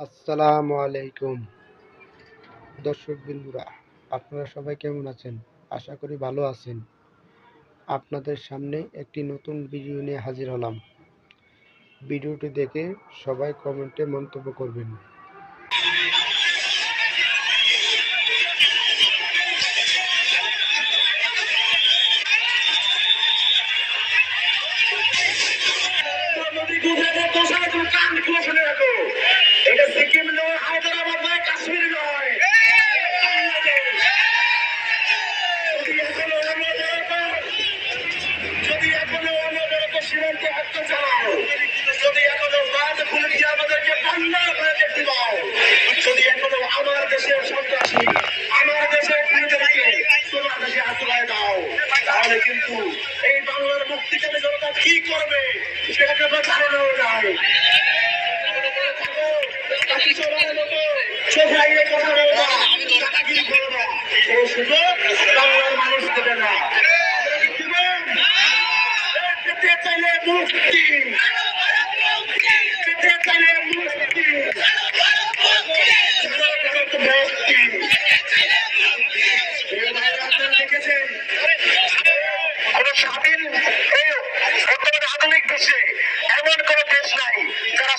আসসালামু আলাইকুম। দর্শক বিন্দুরা, আপনারা সবাই কেমন আছেন? আশা করি ভালো আছেন। আপনাদের সামনে একটি নতুন ভিডিও নিয়ে হাজির হলাম। ভিডিওটি দেখে সবাই কমেন্টে মন্তব্য করবেন। মুক্তি পেতে চাইলে মুক্তি মুক্তি প্রিয় ভাইরা, আপনারা দেখেছেন কোন স্বাধীন এই বর্তমানে আধুনিক দেশে এমন কোন দেশ নাই যারা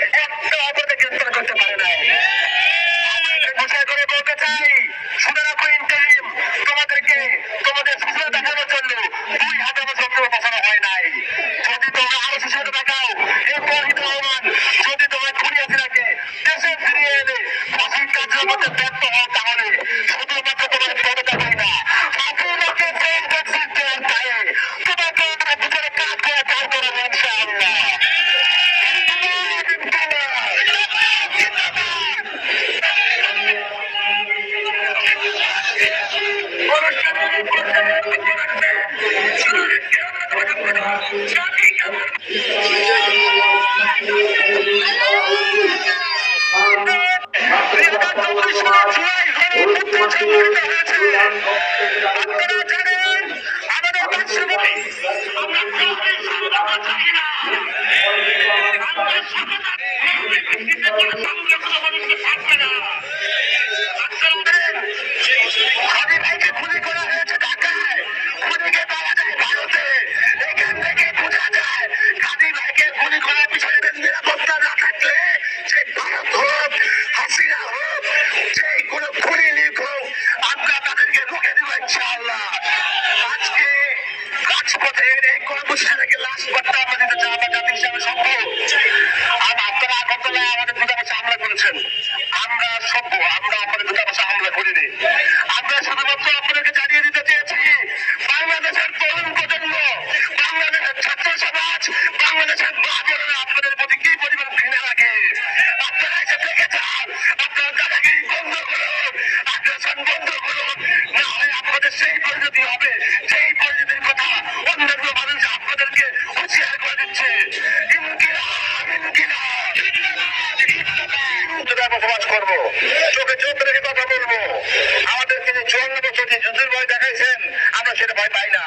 একটা অপরাধে গ্রেফতার করতে পারে নাই। আমরা সম্ভব আর আপনারা আগরতলায় আমাদের দূতাবাসে হামলা করেছেন। আমরা সভ্য, আমরা আপনাদের দূতাবাসে হামলা করিনি। করব। চোখে চোখ রেখে কথা বলব। আমাদেরকে যে চুয়ান্ন বছর যে যুদ্ধের ভয় দেখাইছেন, আমরা সেটা ভয় পাই না।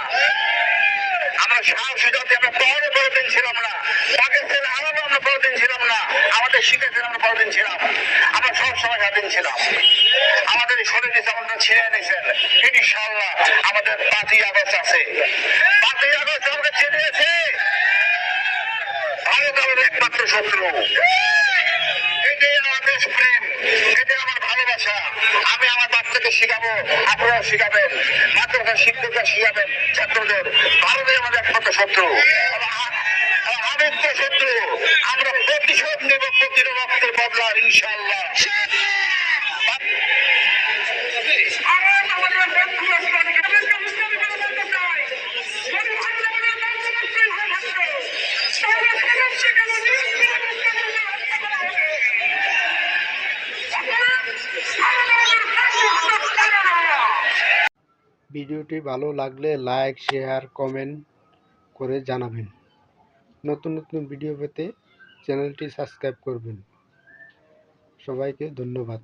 আমরা সাহসী জাতি, আমরা পরে কোনোদিন ছিলাম না। পাকিস্তান আরবে আমরা কোনোদিন ছিলাম না। আমাদের শিখেছেন আমরা কোনোদিন ছিলাম। আমরা সব সময় স্বাধীন ছিলাম। আমাদের শরীর আমরা ছিঁড়ে নিয়েছেন ইনশাল্লাহ আমাদের পাঁচই আগস্ট আছে। পাঁচই আগস্ট আমাদের ছিঁড়েছে ভারত আমাদের একমাত্র শত্রু। এটাই আমার ভালোবাসা। আমি আমার বাচ্চাকে শিখাবো, আপনারাও শিখাবেন মাদ্রাসা শিক্ষকরা শিখাবেন, ছাত্রদের। ভারতের আমাদের একমাত্র শত্রু। আমিত্য শত্রু। আমরা প্রতিশোধ নেব প্রতিটা রক্তের বদলা ইনশাল্লাহ ভিডিওটি ভালো লাগলে লাইক, শেয়ার, কমেন্ট করে জানাবেন। নতুন নতুন ভিডিও পেতে চ্যানেলটি সাবস্ক্রাইব করবেন। সবাইকে ধন্যবাদ।